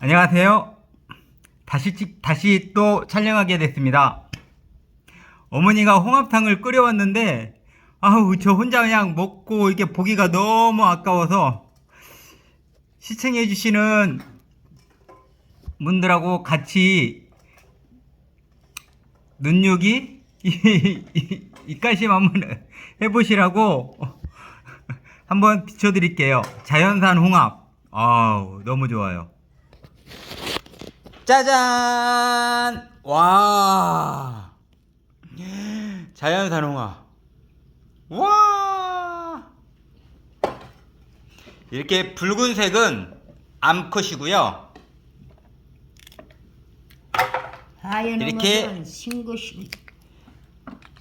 안녕하세요. 다시 찍, 다시 또 촬영하게 됐습니다. 어머니가 홍합탕을 끓여왔는데, 아우, 저 혼자 그냥 먹고 이게 보기가 너무 아까워서 시청해주시는 분들하고 같이 눈요기? 입가심 한번 해보시라고 한번 비춰드릴게요. 자연산 홍합. 아우, 너무 좋아요. 짜잔! 와! 자연산 홍합. 와! 이렇게 붉은색은 암컷이고요. 이렇게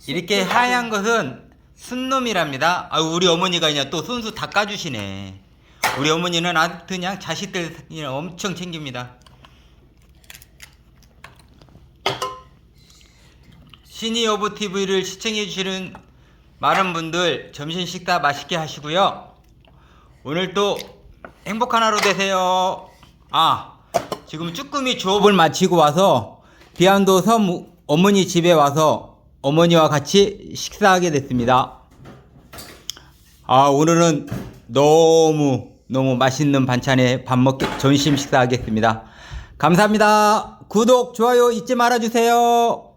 이렇게 하얀 것은 순놈이랍니다. 아, 우리 어머니가 그냥 또 손수 다 까주시네. 우리 어머니는 아주 그냥 자식들 그냥 엄청 챙깁니다. 시니어브 TV를 시청해 주시는 많은 분들 점심 식사 맛있게 하시고요. 오늘 또 행복한 하루 되세요. 아, 지금 쭈꾸미 조업을 마치고 와서 비안도 섬 어머니 집에 와서 어머니와 같이 식사하게 됐습니다. 아, 오늘은 너무 너무 맛있는 반찬에 밥 먹게 점심 식사하겠습니다. 감사합니다. 구독, 좋아요 잊지 말아 주세요.